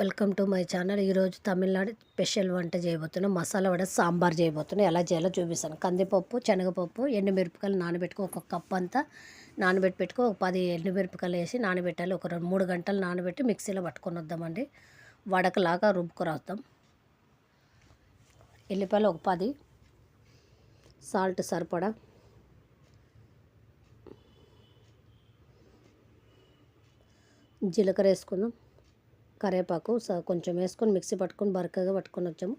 Welcome to my channel. ఈరోజు Tamil Nadu special వంట చేయబోతున్నాం. మసాలా వడ సాంబార్ చేయబోతున్నాం. ఎలా చేయాలో చూపిస్తాను. కందిపప్పు శనగపప్పు ఎండుమిరపకాయలు నానబెట్టుకో ఒక కప్ అంతా నానబెట్టి పెట్టుకో ఒక పది ఎండుమిరపకాయలు వేసి నానబెట్టాలి. ఒక రెండు మూడు గంటలు నానబెట్టి మిక్సీలో పట్టుకొని వద్దామండి. వడకలాగా రుబ్బుకొని వద్దాం ఎల్లిపాయలు ఒక పది. సాల్ట్ సరిపడా. జీలకర్ర వేసుకుందాం. కరివేపాకు కొంచెం వేసుకొని మిక్సీ పట్టుకొని బరకగా పట్టుకొని వచ్చాము.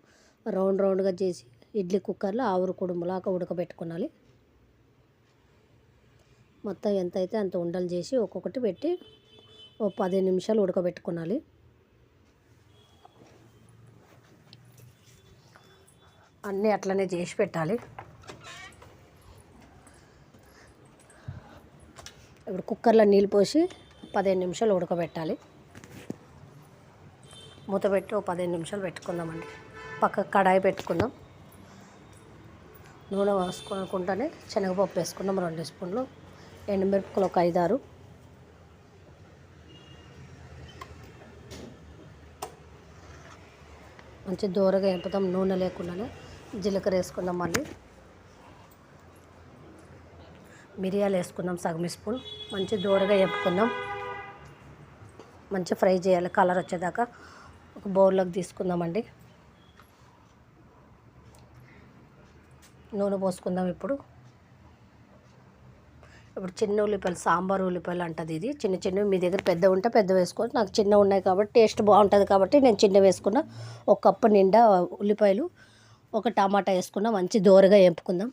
రౌండ్ రౌండ్గా చేసి ఇడ్లీ కుక్కర్లో ఆవురు కుడుములాగా ఉడకబెట్టుకోవాలి. మొత్తం ఎంత అయితే అంత ఉండలు చేసి ఒక్కొక్కటి పెట్టి ఓ పదిహేను నిమిషాలు ఉడకబెట్టుకోవాలి. అన్నీ అట్లనే చేసి పెట్టాలి. ఇప్పుడు కుక్కర్లో నీళ్ళు పోసి పదిహేను నిమిషాలు ఉడకబెట్టాలి. మూత పెట్టి ఒక పదిహేను నిమిషాలు పెట్టుకుందామండి. పక్క కడాయి పెట్టుకుందాం. నూనె వాసుకోనుకుంటానే శనగపప్పు వేసుకుందాం రెండు స్పూన్లు. ఎండుమిరపకాయలు ఒక ఐదారు. మంచి దూరగా ఎంపుతాం నూనె లేకుండానే. జీలకర్ర వేసుకుందాం మళ్ళీ. మిరియాలు వేసుకుందాం సగం స్పూన్. మంచి దూరగా ఎంపుకుందాం. మంచి ఫ్రై చేయాలి కలర్ వచ్చేదాకా. ఒక బౌల్లోకి తీసుకుందామండి. నూనె పోసుకుందాం ఇప్పుడు. ఇప్పుడు చిన్న ఉల్లిపాయలు సాంబార్ ఉల్లిపాయలు అంటది ఇది. చిన్న చిన్నవి మీ దగ్గర పెద్ద ఉంటే పెద్ద వేసుకోవచ్చు. నాకు చిన్న ఉన్నాయి కాబట్టి టేస్ట్ బాగుంటుంది కాబట్టి నేను చిన్న వేసుకున్నా ఒక కప్పు నిండా ఉల్లిపాయలు ఒక టమాటా వేసుకున్నా మంచి దోరగా ఎంపుకుందాం.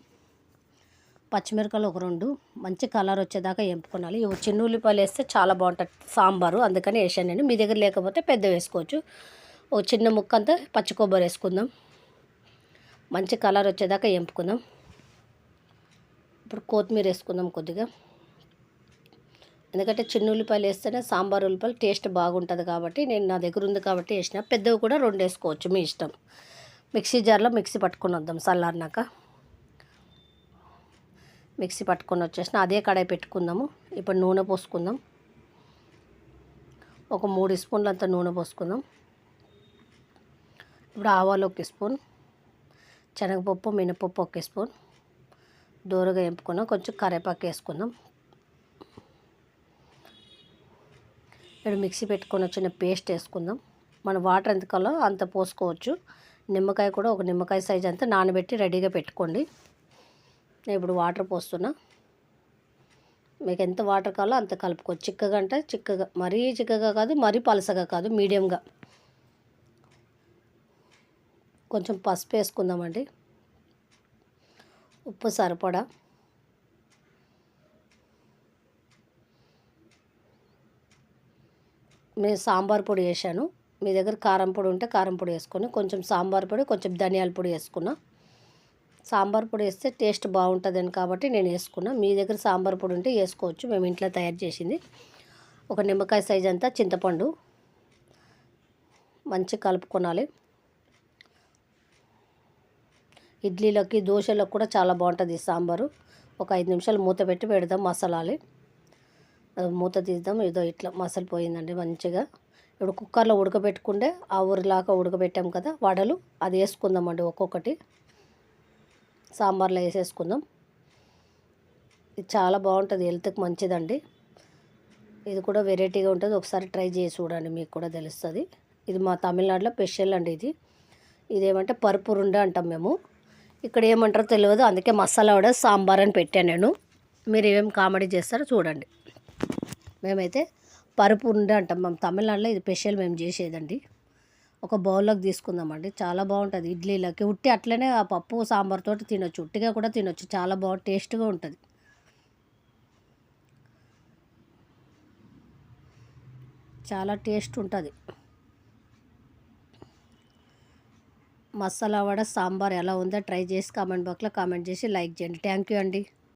పచ్చిమిరపకాయలు ఒక రెండు. మంచి కలర్ వచ్చేదాకా ఎంపుకోవాలి. ఇవి చిన్న ఉల్లిపాయలు వేస్తే చాలా బాగుంటుంది సాంబారు. అందుకని వేసాను నేను. మీ దగ్గర లేకపోతే పెద్ద వేసుకోవచ్చు. ఓ చిన్న ముక్క అంతా పచ్చి కొబ్బరి వేసుకుందాం. మంచి కలర్ వచ్చేదాకా ఎంపుకుందాం. ఇప్పుడు కొత్తిమీర వేసుకుందాం కొద్దిగా. ఎందుకంటే చిన్న ఉల్లిపాయలు వేస్తేనే సాంబార్ ఉల్లిపాయలు టేస్ట్ బాగుంటుంది కాబట్టి నేను నా దగ్గర ఉంది కాబట్టి వేసిన. పెద్దవి కూడా రెండు వేసుకోవచ్చు మీ ఇష్టం. మిక్సీ జార్లో మిక్సీ పట్టుకొని వద్దాం చల్లారినాక మిక్సీ పట్టుకొని వచ్చేసిన. అదే కడాయి పెట్టుకుందాము. ఇప్పుడు నూనె పోసుకుందాం. ఒక మూడు స్పూన్లు అంత నూనె పోసుకుందాం. ఇప్పుడు ఆవాలు ఒక స్పూన్ శనగపప్పు మినపప్పు ఒక స్పూన్ దూరగా ఎంపుకున్నాం కొంచెం కరివేపాకు వేసుకుందాం. ఇప్పుడు మిక్సీ పెట్టుకొని వచ్చిన పేస్ట్ వేసుకుందాం. మన వాటర్ ఎంత కాలో అంత పోసుకోవచ్చు. నిమ్మకాయ కూడా ఒక నిమ్మకాయ సైజ్ అంతా నానబెట్టి రెడీగా పెట్టుకోండి. నేను ఇప్పుడు వాటర్ పోస్తున్నా. మీకు ఎంత వాటర్ కావాలో అంత కలుపుకో. చిక్కగా అంటే చిక్కగా మరీ చిక్కగా కాదు మరీ పలసగా కాదు మీడియంగా. కొంచెం పసుపు వేసుకుందామండి. ఉప్పు సరిపడా. నేను సాంబార్ పొడి వేసాను మీ దగ్గర కారం పొడి ఉంటే కారం పొడి వేసుకొని కొంచెం సాంబార్ పొడి కొంచెం ధనియాల పొడి వేసుకున్నా. సాంబార్ పొడి వేస్తే టేస్ట్ బాగుంటుందని కాబట్టి నేను వేసుకున్నా. మీ దగ్గర సాంబార్ పొడి ఉంటే వేసుకోవచ్చు. మేము ఇంట్లో తయారు చేసింది ఒక నిమ్మకాయ సైజ్ అంతా చింతపండు. మంచి కలుపుకోనాలి ఇడ్లీలోకి దోశలకు కూడా చాలా బాగుంటుంది ఈ సాంబారు. ఒక ఐదు నిమిషాలు మూత పెట్టి పెడదాం మసాలాలి. అది మూత తీద్దాం. ఏదో ఇట్లా మసాలా పోయిందండి మంచిగా. ఇప్పుడు కుక్కర్లో ఉడకబెట్టుకుంటే ఆ ఊరిలాగా ఉడకబెట్టాం కదా వడలు అది వేసుకుందామండి ఒక్కొక్కటి. సాంబార్లో వేసేసుకుందాం. ఇది చాలా బాగుంటుంది హెల్త్కి మంచిదండి. ఇది కూడా వెరైటీగా ఉంటుంది. ఒకసారి ట్రై చేసి చూడండి మీకు కూడా తెలుస్తుంది. ఇది మా తమిళనాడులో స్పెషల్ అండి ఇది. ఇదేమంటే పరుపు రుండ అంటాం మేము. ఇక్కడ ఏమంటారో తెలియదు అందుకే మసాలా కూడా సాంబార్ అని పెట్టాను నేను. మీరు ఏమేమి కామెడీ చేస్తారో చూడండి. మేమైతే పరుపు ఉండే అంటాం. మేము తమిళనాడులో ఇది స్పెషల్ మేము చేసేదండి. ఒక బౌల్లోకి తీసుకుందామండి. చాలా బాగుంటుంది ఇడ్లీలోకి. ఉట్టి అట్లనే ఆ పప్పు సాంబార్తో తినొచ్చు. ఉట్టిగా కూడా తినొచ్చు. చాలా బాగా టేస్ట్గా ఉంటుంది. చాలా టేస్ట్ ఉంటుంది. మసాలా వడ సాంబార్ ఎలా ఉందో ట్రై చేసి కామెంట్ బాక్స్లో కామెంట్ చేసి లైక్ చేయండి. థ్యాంక్ యూ అండి.